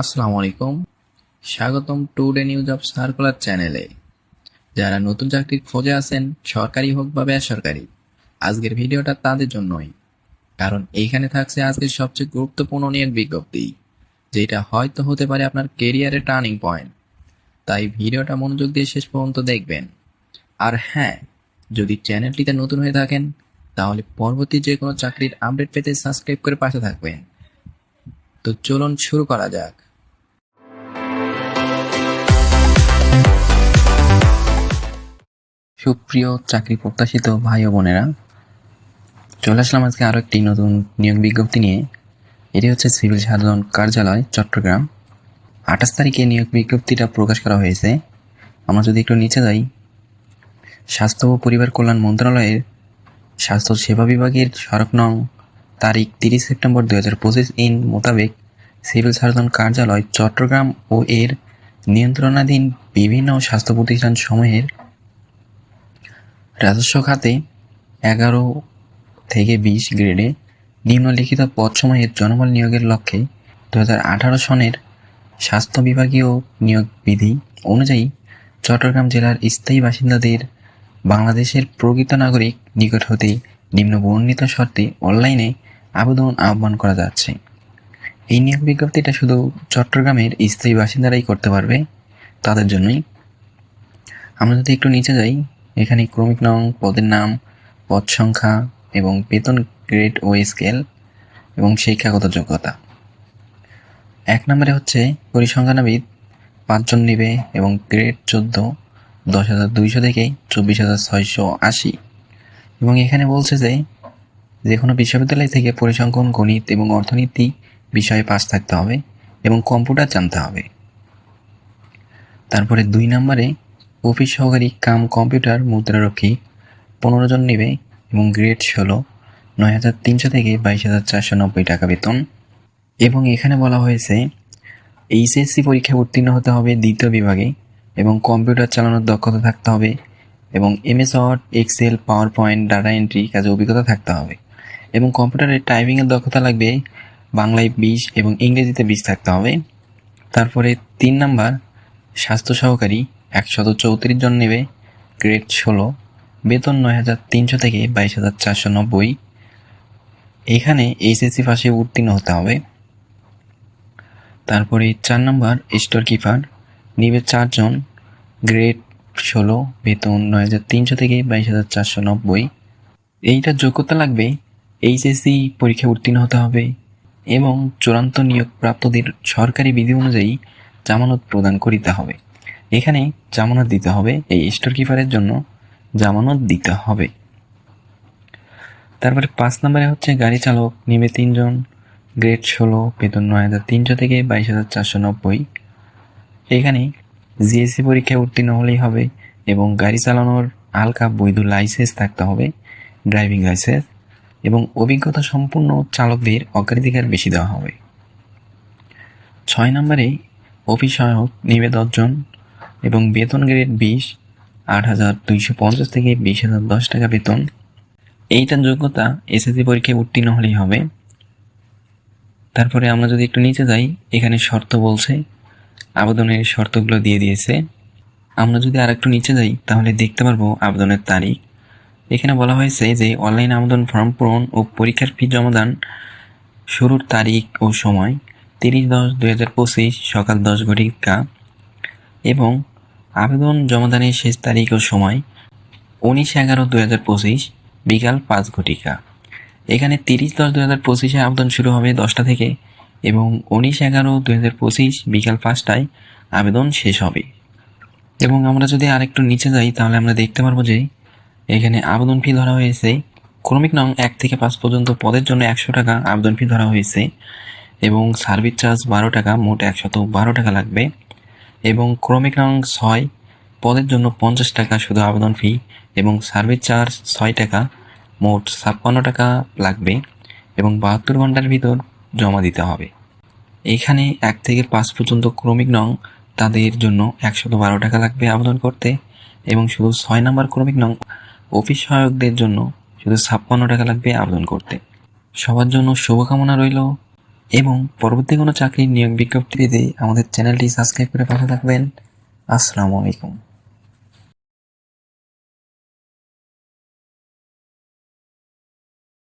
আসসালামু আলাইকুম। স্বাগতম টুডে নিউজ অফ সার্কুলার চ্যানেলে। যারা নতুন চাকরির খোঁজে আছেন, সরকারি হোক বা বেসরকারি, আজকের ভিডিওটা তাদের জন্যই। কারণ এইখানে থাকছে আজকের সবচেয়ে গুরুত্বপূর্ণ নিয়োগ বিজ্ঞপ্তি, যেটা হয়তো হতে পারে আপনার কেরিয়ারের টার্নিং পয়েন্ট তাই ভিডিওটা মনোযোগ দিয়ে শেষ পর্যন্ত দেখবেন। আর হ্যাঁ যদি চ্যানেলটিতে নতুন হয়ে থাকেন, তাহলে পরবর্তী যে কোনো চাকরির আপডেট পেতে সাবস্ক্রাইব করে পাশে থাকবেন। তো চলুন শুরু করা যাক। সুপ্রিয় চাকরি প্রত্যাশিত ভাই ও বোনেরা, চলে আসলাম আজকে আরও একটি নতুন নিয়োগ বিজ্ঞপ্তি নিয়ে। এটি হচ্ছে সিভিল সাধারণ কার্যালয়, চট্টগ্রাম। আঠাশ তারিখে নিয়োগ বিজ্ঞপ্তিটা প্রকাশ করা হয়েছে। আমরা যদি একটু নিচে যাই, স্বাস্থ্য ও পরিবার কল্যাণ মন্ত্রণালয়ের স্বাস্থ্য সেবা বিভাগের সড়ক নং তারিখ তিরিশ সেপ্টেম্বর দু হাজার পঁচিশ ইন মোতাবেক সিভিল সার্জন কার্যালয়, চট্টগ্রাম ও এর নিয়ন্ত্রণাধীন বিভিন্ন স্বাস্থ্য প্রতিষ্ঠান সমূহের রাজস্ব খাতে এগারো থেকে বিশ গ্রেডে নিম্নলিখিত পদসমূহের জনবল নিয়োগের লক্ষ্যে দু হাজার আঠারো সনের স্বাস্থ্য বিভাগীয় নিয়োগ বিধি অনুযায়ী চট্টগ্রাম জেলার স্থায়ী বাসিন্দাদের বাংলাদেশের প্রকৃত নাগরিক নিকট হতে নিম্ন বর্ণিত শর্তে অনলাইনে আবেদন আহ্বান করা যাচ্ছে। এই নিয়োগ বিজ্ঞপ্তিটা শুধু চট্টগ্রামের স্থায়ী বাসিন্দারাই করতে পারবে, তাদের জন্যই। আমরা যদি একটু নিচে যাই এখানে ক্রমিক নং, পদের নাম, পদ সংখ্যা এবং বেতন গ্রেড ও স্কেল এবং শিক্ষাগত যোগ্যতা। এক নম্বরে হচ্ছে পরিসংখ্যানবিদ, পাঁচজন নেবে এবং গ্রেড চোদ্দ, দশ হাজার দুইশো থেকে চব্বিশ হাজার ছয়শো আশি। এবং এখানে বলছে যে যে কোনো বিশ্ববিদ্যালয় থেকে পরিসংখ্যান, গণিত এবং অর্থনীতি বিষয়ে পাস থাকতে হবে এবং কম্পিউটার জানতে হবে। তারপরে দুই নম্বরে অফিস সহকারী কাম কম্পিউটার মুদ্রারক্ষী পনেরো জন নেবে এবং গ্রেড ষোলো, নয় হাজার তিনশো থেকে বাইশ হাজার চারশো নব্বই টাকা বেতন। এবং এখানে বলা হয়েছে, এইচএসসি পরীক্ষায় উত্তীর্ণ হতে হবে দ্বিতীয় বিভাগে এবং কম্পিউটার চালানোর দক্ষতা থাকতে হবে এবং MS Word, Excel PowerPoint data entry কাজে অভিজ্ঞতা থাকতে হবে। এবং কম্পিউটারের টাইপিংয়ের দক্ষতা লাগবে বাংলায় বিশ এবং ইংরেজিতে বিশ থাকতে হবে। তারপরে তিন নাম্বার, স্বাস্থ্য সহকারী একশত চৌত্রিশ জন নেবে। গ্রেড ষোলো। বেতন নয় হাজার তিনশো থেকে বাইশ হাজার চারশো নব্বই। এখানে এইচএসসি পাশে উত্তীর্ণ হতে হবে। তারপরে চার নম্বর স্টোর কিপার নিবে চারজন। গ্রেড ষোলো। বেতন নয় হাজার তিনশো থেকে বাইশ হাজার চারশো নব্বই। এইটার যোগ্যতা লাগবে। এইচএসসি পরীক্ষায় উত্তীর্ণ হতে হবে এবং চূড়ান্ত নিয়োগ প্রাপ্তদের সরকারি বিধি অনুযায়ী জামানত প্রদান করিতে হবে। এখানে জামানত দিতে হবে, এই স্টোর কিপারের জন্য জামানত দিতে হবে। তারপরে পাঁচ নম্বরে হচ্ছে গাড়ি চালক, নেবে তিনজন গ্রেড ষোলো, বেতন নয় হাজার তিনশো থেকে বাইশ হাজার চারশো নব্বই। এখানে জিএসসি পরীক্ষায় উত্তীর্ণ হলেই হবে এবং গাড়ি চালানোর হালকা বৈধ লাইসেন্স থাকতে হবে ড্রাইভিং লাইসেন্স এবং অভিজ্ঞতা সম্পূর্ণ চালকদের অগ্রাধিকার বেশি দেওয়া হবে। ছয় নম্বরে অফিস সহায়ক, নেবে দশজন এবং বেতন গ্রেড বিশ, আট হাজার দুইশো পঞ্চাশ থেকে বিশ হাজার দশ টাকা বেতন। এইটার যোগ্যতা এসএসসি পরীক্ষায় উত্তীর্ণ হলেই হবে। তারপরে আমরা যদি একটু নিচে যাই, এখানে শর্ত বলছে, আবেদনের শর্তগুলো দিয়ে দিয়েছে। আমরা যদি আর একটু নিচে যাই, তাহলে দেখতে পারব আবেদনের তারিখ। এখানে বলা হয়েছে যে, অনলাইন আবেদন ফর্ম পূরণ ও পরীক্ষার ফি জমাদান শুরুর তারিখ ও সময় তিরিশ দশ দুই হাজার পঁচিশ সকাল দশ ঘটিকা এবং আবেদন জমাদানের শেষ তারিখ ও সময় উনিশ এগারো দু হাজার পঁচিশ বিকাল পাঁচ ঘটিকা। এখানে তিরিশ দশ দু হাজার পঁচিশে আবেদন শুরু হবে দশটা থেকে এবং উনিশ এগারো দু হাজার পঁচিশ বিকাল পাঁচটায় আবেদন শেষ হবে। এবং আমরা যদি আরেকটু নিচে যাই, তাহলে আমরা দেখতে পারব যে এখানে আবেদন ফি ধরা হয়েছে ক্রমিক নং এক থেকে পাঁচ পর্যন্ত পদের জন্য একশো টাকা আবেদন ফি ধরা হয়েছে এবং সার্ভিস চার্জ বারো টাকা, মোট একশত বারো টাকা লাগবে। এবং ক্রমিক নং ছয়, পদের জন্য পঞ্চাশ টাকা শুধু আবেদন ফি এবং সার্ভিস চার্জ ছয় টাকা, মোট ছাপ্পান্ন টাকা লাগবে এবং বাহাত্তর ঘণ্টার ভিতর জমা দিতে হবে। এখানে এক থেকে পাঁচ পর্যন্ত ক্রমিক নং, তাদের জন্য একশত বারো টাকা লাগবে আবেদন করতে এবং শুধু ছয় নম্বর ক্রমিক নং, অফিস সহায়কদের জন্য শুধু ছাপ্পান্ন টাকা লাগবে আবেদন করতে। সবার জন্য শুভকামনা রইল। এবং পরবর্তী কোনো চাকরির নিয়োগ বিজ্ঞপ্তি পেতে আমাদের চ্যানেলটি সাবস্ক্রাইব করে পাশে থাকবেন। আসসালামু আলাইকুম।